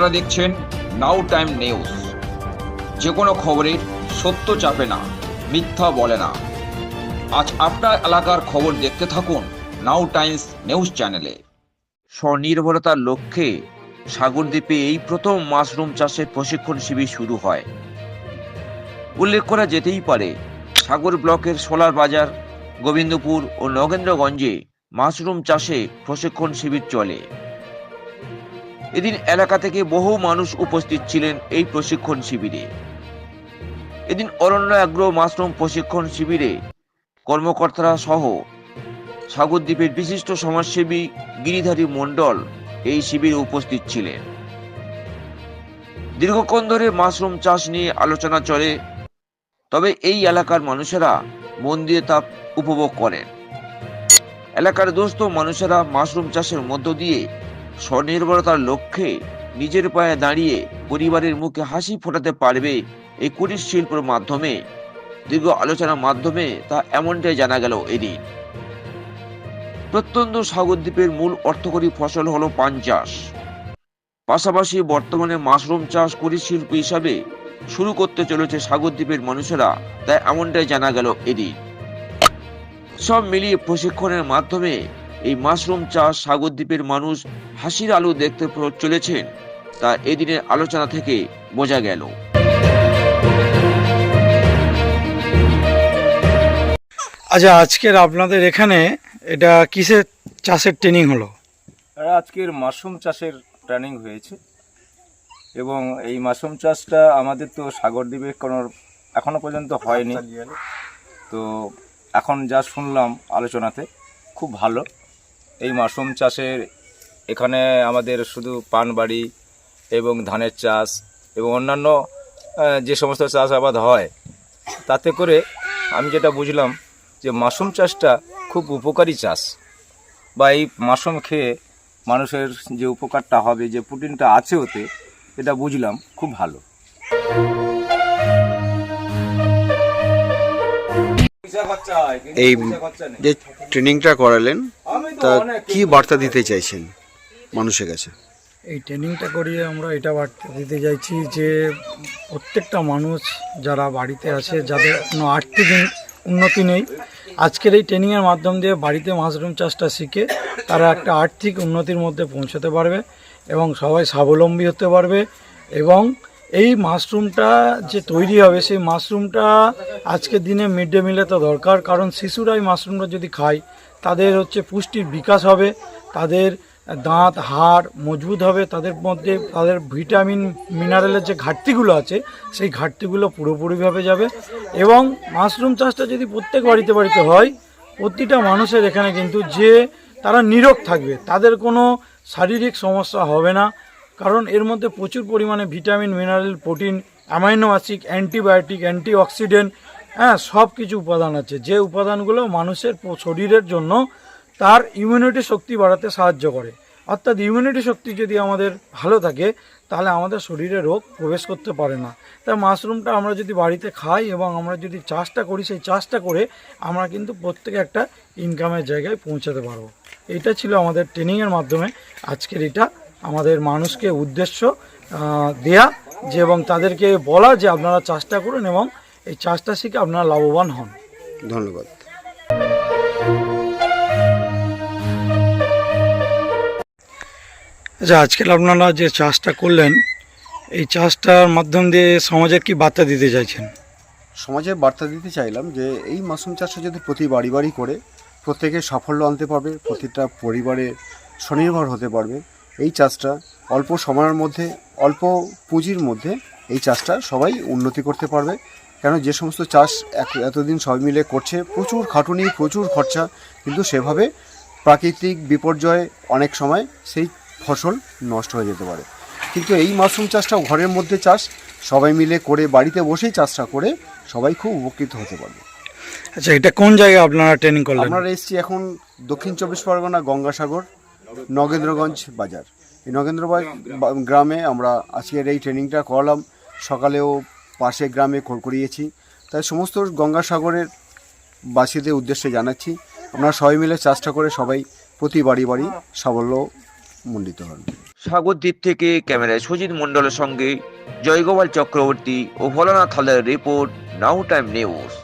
আপনারা দেখছেন নাও time news যে কোনো খবরের সত্য চাপে না, মিথ্যা বলে না। আজ আপনার এলাকার খবর দেখতে থাকুন নাও টাইমস নিউজ চ্যানেলে স্বনির্ভরতার লক্ষ্যে সাগরদ্বীপে এই প্রথম মাশরুম চাষের প্রশিক্ষণ শিবির শুরু হয়। উল্লেখ করা যেতেই পারে, সাগর ব্লকের সোলার বাজার, গোবিন্দপুর ও নগেন্দ্রগঞ্জে মাশরুম চাষে প্রশিক্ষণ শিবির চলে। এদিন এলাকা থেকে বহু মানুষ উপস্থিত ছিলেন এই প্রশিক্ষণ শিবিরে। এদিন অরণ্য অ্যাগ্রো মাশরুম প্রশিক্ষণ শিবিরে কর্মকর্তারা সহ সাগরদ্বীপের বিশিষ্ট সমাজসেবী গিরিধারী মণ্ডল এই শিবিরে উপস্থিত ছিলেন। দীর্ঘক্ষণ ধরে মাশরুম চাষ নিয়ে আলোচনা চলে, তবে এই এলাকার মানুষেরা মন দিয়ে তা উপভোগ করেন। এলাকার দোস্ত মানুষেরা মাশরুম চাষের মধ্য দিয়ে স্বনির্ভরতার লক্ষ্যে নিজের পায়ে দাঁড়িয়ে পরিবারের মুখে হাসি ফোটাতে পারবে এই কুটির শিল্পের মাধ্যমে। দীর্ঘ আলোচনার মাধ্যমে তা এমনটাই জানা গেল এদিন। প্রত্যন্ত সাগরদ্বীপের মূল অর্থকরী ফসল হল পান চাষ। পাশাপাশি বর্তমানে মাশরুম চাষ কুটির শিল্প হিসাবে শুরু করতে চলেছে সাগরদ্বীপের মানুষেরা, তাই এমনটাই জানা গেল এদিন। সব মিলিয়ে প্রশিক্ষণের মাধ্যমে এই মাশরুম চাষ সাগরদ্বীপের মানুষ হাসির আলো দেখতে চলেছেন। তা এদিনের আলোচনা থেকে বোঝা গেল। আচ্ছা আজকের আপনাদের এখানে এটা কিসের চাষের ট্রেনিং হলো? আজকের মাশরুম চাষের ট্রেনিং হয়েছে। এবং এই মাশরুম চাষটা আমাদের তো সাগরদ্বীপে কোনো এখনও পর্যন্ত হয়নি। তো এখন যা শুনলাম আলোচনাতে খুব ভালো। এই মাশরুম চাষের এখানে আমাদের শুধু পানবাড়ি এবং ধানের চাষ এবং অন্যান্য যে সমস্ত চাষাবাদ হয়, তাতে করে আমি যেটা বুঝলাম যে মাশরুম চাষটা খুব উপকারী চাষ বা এই মাশরুম খেয়ে মানুষের যে উপকারটা হবে, যে প্রোটিনটা আছে ওতে, এটা বুঝলাম খুব ভালো। এই যে ট্রেনিংটা করালেন তা কি বার্তা দিতে চাইছেন মানুষের কাছে? এই ট্রেনিংটা করিয়ে আমরা এটা বার্তা দিতে চাইছি যে প্রত্যেকটা মানুষ যারা বাড়িতে আছে যাদের কোনো আর্থিক উন্নতি নেই আজকের এই ট্রেনিংয়ের মাধ্যম দিয়ে বাড়িতে মাশরুম চাষটা শিখে তারা একটা আর্থিক উন্নতির মধ্যে পৌঁছতে পারবে এবং সবাই স্বাবলম্বী হতে পারবে এবং এই মাশরুমটা যে তৈরি হবে, সেই মাশরুমটা আজকের দিনে মিড ডে মিলে তো দরকার। কারণ শিশুরা এই মাশরুমটা যদি খায়, তাদের হচ্ছে পুষ্টির বিকাশ হবে, তাদের দাঁত, হাড় মজবুত হবে, তাদের মধ্যে তাদের ভিটামিন মিনারেলের যে ঘাটতিগুলো আছে, সেই ঘাটতিগুলো পুরোপুরিভাবে যাবে। এবং মাশরুম চাষটা যদি প্রত্যেক বাড়িতে বাড়িতে হয়, প্রতিটা মানুষের এখানে কিন্তু যে তারা নিরোগ থাকবে, তাদের কোনো শারীরিক সমস্যা হবে না। কারণ এর মধ্যে প্রচুর পরিমাণে vitamin, mineral, protein, amino acid, antibiotic, antioxidant হ্যাঁ সব কিছু উপাদান আছে। যে উপাদানগুলো মানুষের শরীরের জন্য তার ইমিউনিটি শক্তি বাড়াতে সাহায্য করে। অর্থাৎ ইমিউনিটি শক্তি যদি আমাদের ভালো থাকে, তাহলে আমাদের শরীরে রোগ প্রবেশ করতে পারে না। তাই মাশরুমটা আমরা যদি বাড়িতে খাই এবং আমরা যদি চাষটা করি, সেই চাষটা করে আমরা কিন্তু প্রত্যেকে একটা ইনকামের জায়গায় পৌঁছাতে পারব। এটা ছিল আমাদের ট্রেনিংয়ের মাধ্যমে আজকের এটা আমাদের মানুষকে উদ্দেশ্য দেয়া যে এবং তাদেরকে বলা যে আপনারা চাষটা করুন এবং এই চাষটা শিখে আপনারা লাভবান হন। ধন্যবাদ। আচ্ছা আজকাল আপনারা যে চাষটা করলেন এই চাষটার মাধ্যম দিয়ে সমাজে কি বার্তা দিতে চাইছেন? সমাজে বার্তা দিতে চাইলাম যে এই মাশরুম চাষটা যদি প্রতি বাড়ি বাড়ি করে প্রত্যেকে সাফল্য আনতে পারবে প্রতিটা পরিবারে স্বনির্ভর হতে পারবে। এই চাষটা অল্প সময়ের মধ্যে অল্প পুঁজির মধ্যে এই চাষটা সবাই উন্নতি করতে পারবে। কেন যে সমস্ত চাষ এতদিন সবাই মিলে করছে প্রচুর খাটুনি প্রচুর খরচা কিন্তু সেভাবে প্রাকৃতিক বিপর্যয়ে অনেক সময় সেই ফসল নষ্ট হয়ে যেতে পারে। কিন্তু এই মাশরুম চাষটা ঘরের মধ্যে চাষ সবাই মিলে করে বাড়িতে বসেই চাষটা করে সবাই খুব উপকৃত হতে পারবে। আচ্ছা এটা কোন জায়গায় আপনারা ট্রেনিং করলেন? আমরা এসেছি এখন দক্ষিণ চব্বিশ পরগনা গঙ্গাসাগর। নগেন্দ্রগঞ্জ বাজার। এই নগেন্দ্র গ্রামে আমরা আজকের এই ট্রেনিংটা করালাম। সকালেও পাশে গ্রামে কর- করিয়েছি। তাই সমস্ত গঙ্গাসাগরের বাসীদের উদ্দেশ্যে জানাচ্ছি, আমরা সবাই মিলে চাষটা করে সবাই প্রতি বাড়ি বাড়ি সাফল্য মণ্ডিত হন। সাগরদ্বীপ থেকে ক্যামেরায় সুজিত মণ্ডলের সঙ্গে জয়গোপাল চক্রবর্তী ও ভোলানাথ হালদারের রিপোর্ট, নাও টাইম নিউজ।